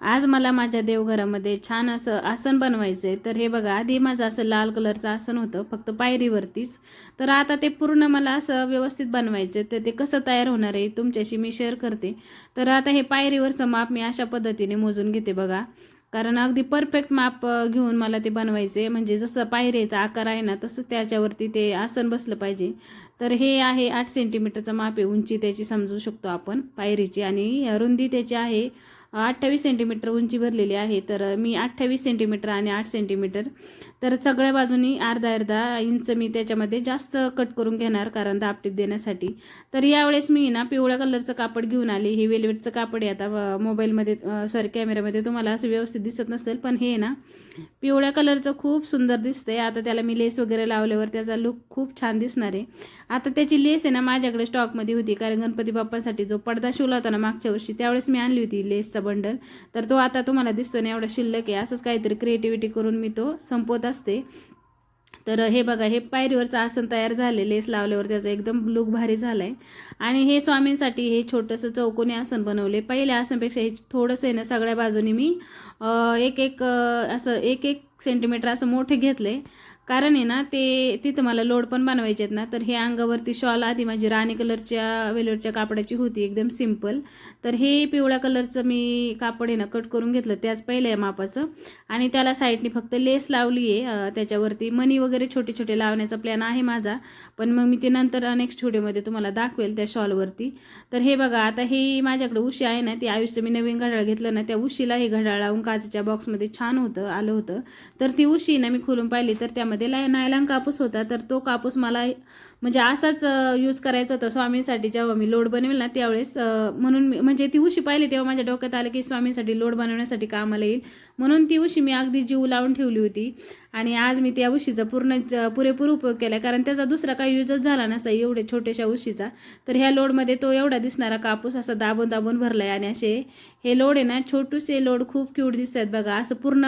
आज मला माझ्या देवघरामध्ये छान असं आसन बनवायचं आहे तर हे बघा आधी माझं असं लाल कलरचं आसन होतं फक्त पायरीवरतीच. तर आता ते पूर्ण मला असं व्यवस्थित बनवायचं आहे तर ते कसं तयार होणार आहे तुमच्याशी मी शेअर करते. तर आता हे पायरीवरचं माप मी अशा पद्धतीने मोजून घेते बघा. कारण अगदी परफेक्ट माप घेऊन मला ते बनवायचे म्हणजे जसं पायरीचा आकार आहे ना तसंच त्याच्यावरती ते आसन बसलं पाहिजे. तर हे आहे आठ सेंटीमीटरचं माप आहे उंची त्याची समजू शकतो आपण. पायरीची आणि रुंदी त्याची आहे. अठ्ठावीस सेंटीमीटर उंची भरलेली आहे. तर मी अठ्ठावीस सेंटीमीटर आणि आठ सेंटीमीटर तर सगळ्या बाजूनी अर्धा अर्धा इंच मी त्याच्यामध्ये जास्त कट करून घेणार कारण दापटीप देण्यासाठी. तर यावेळेस मी ना पिवळ्या कलरचं कापड घेऊन आली. हे वेलवेटचं कापड आहे. आता मोबाईलमध्ये सॉरी कॅमेऱ्यामध्ये तुम्हाला असं व्यवस्थित दिसत नसेल पण हे ना पिवळ्या कलरचं खूप सुंदर दिसतंय. आता त्याला मी लेस वगैरे लावल्यावर त्याचा लुक खूप छान दिसणार आहे. आता त्याची लेस आहे ना माझ्याकडे स्टॉकमध्ये होती. कारण गणपती बाप्पांसाठी जो पडदा शिवला होता ना मागच्या वर्षी त्यावेळेस मी आणली होती लेसचा बंडल. तर तो आता तुम्हाला दिसतो ना एवढा शिल्लक आहे. असंच काहीतरी क्रिएटिव्हिटी करून मी तो संपवत असते. तर हे बघा हे पायरीवरचं आसन तयार झाले लेस लावल्यावर त्याचा एकदम लुक भारी झालाय. आणि हे स्वामींसाठी हे छोटंसं चौकोनी आसन बनवले पहिल्या आसनपेक्षा हे थोडंसं आहे ना सगळ्या बाजूनी मी एक एक असं एक एक सेंटीमीटर असं मोठे घेतले कारण आहे ना ते तिथं मला लोड पण बनवायचे आहेत ना तर हे अंगावरती शॉल आधी माझी राणी कलरच्या वेलवेटच्या कापडाची होती एकदम सिंपल तर हे पिवळ्या कलरचं मी कापड आहे ना कट करून घेतलं त्याच पहिल्या मापाचं. आणि त्याला साईडने फक्त लेस लावली आहे त्याच्यावरती मनी वगैरे छोटे छोटे लावण्याचा प्लॅन आहे माझा. पण मग मी ते नंतर नेक्स्ट व्हिडिओमध्ये तुम्हाला दाखवेल त्या शॉलवरती तर हे बघा आता हे माझ्याकडे उशी आहे ना ती आयुष्य मी नवीन घड्याळ घेतलं ना त्या उशीला हे घड्याळ लावून काचेच्या बॉक्समध्ये छान होतं आलं होतं. तर ती उशी ना मी खोलून पाहिली तर त्यामध्ये लाय नायलॉन कापूस होता तर तो कापूस मला म्हणजे असाच यूज करायचा होता स्वामींसाठी जेव्हा मी लोड बनवेल ना त्यावेळेस म्हणून मी म्हणजे ती उशी पाहिली तेव्हा माझ्या डोक्यात आलं की स्वामींसाठी लोड बनवण्यासाठी कामाला येईल. म्हणून ती उशी मी अगदी जीव लावून ठेवली होती. आणि आज मी त्या उशीचा पूर्ण ज- पुरेपूर उपयोग केला कारण त्याचा दुसरा काही युजच झाला नसा एवढे छोट्याशा उशीचा. तर ह्या लोडमध्ये तो एवढा दिसणारा कापूस असा दाबून दाबून भरला आहे आणि असे हे लोड आहे ना छोटूसे लोड खूप क्यूट दिसतात बघा. असं पूर्ण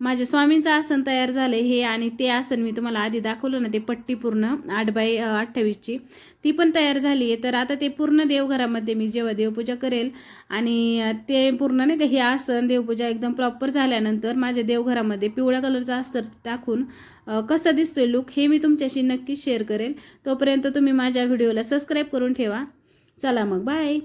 माझे स्वामींचं आसन तयार झालं हे आणि ते आसन मी तुम्हाला आधी दाखवलं ना ते पट्टी पूर्ण आठ बाय अठ्ठावीसची. ती पण तयार झाली आहे तर आता ते पूर्ण देवघरामध्ये मी जेव्हा देवपूजा करेल आणि ते पूर्ण नाही का हे आसन देवपूजा एकदम प्रॉपर झाल्यानंतर माझ्या देवघरामध्ये पिवळ्या कलरचं अस्तर टाकून कसं दिसतो दिसतोय लुक हे मी तुमच्याशी नक्कीच शेअर करेल. तोपर्यंत तुम्ही माझ्या व्हिडिओला सबस्क्राईब करून ठेवा. चला मग बाय